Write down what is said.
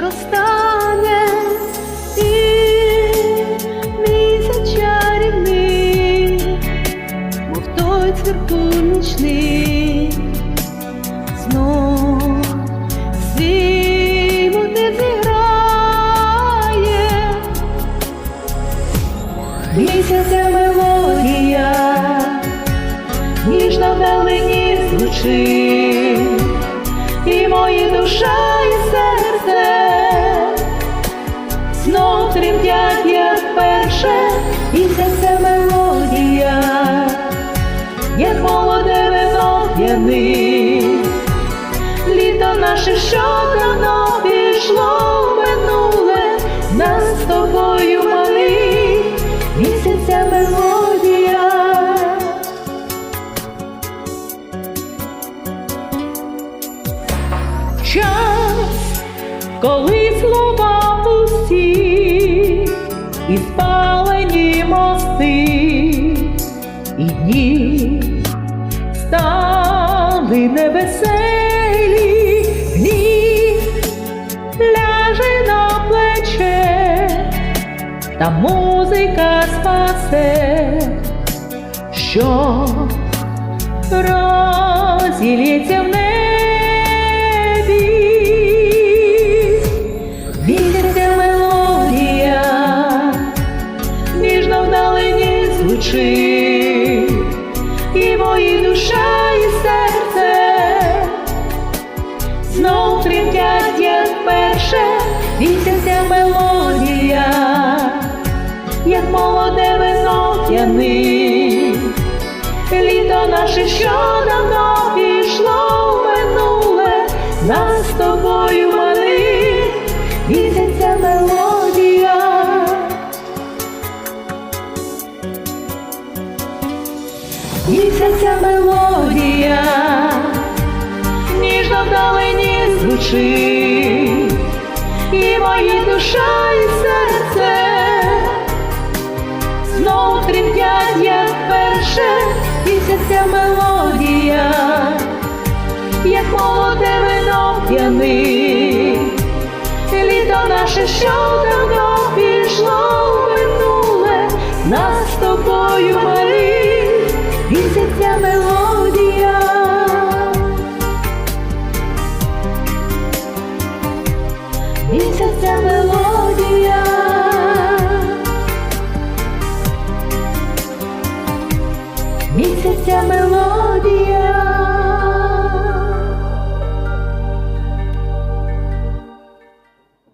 настане, і місяць чарівний, мов той цвіркун нічний, знов свій мотив зіграє, місяця мелодія, ніжно вдалині звучить, і мої душа знов як перше, місяця мелодія, як молоде вино п'яний, літо наше, що давно пішло в минуле, нас з тобою мали, місяця мелодія. Час, коли слова дні стали невеселі, гнів ляже на плече, та музика спасе, що розілється в небі. Звучить, тремтять, як перше, місяця мелодія, як молоде вино п'яний, літо наше, що давно пішло в минуле, нас з тобою мали, місяця мелодія. Місяця мелодія, ніжно вдалині звучить, і мої душа і серце. Знов тремтять, як перше, місяця мелодія, як молоде вино п'яни, літо наше, що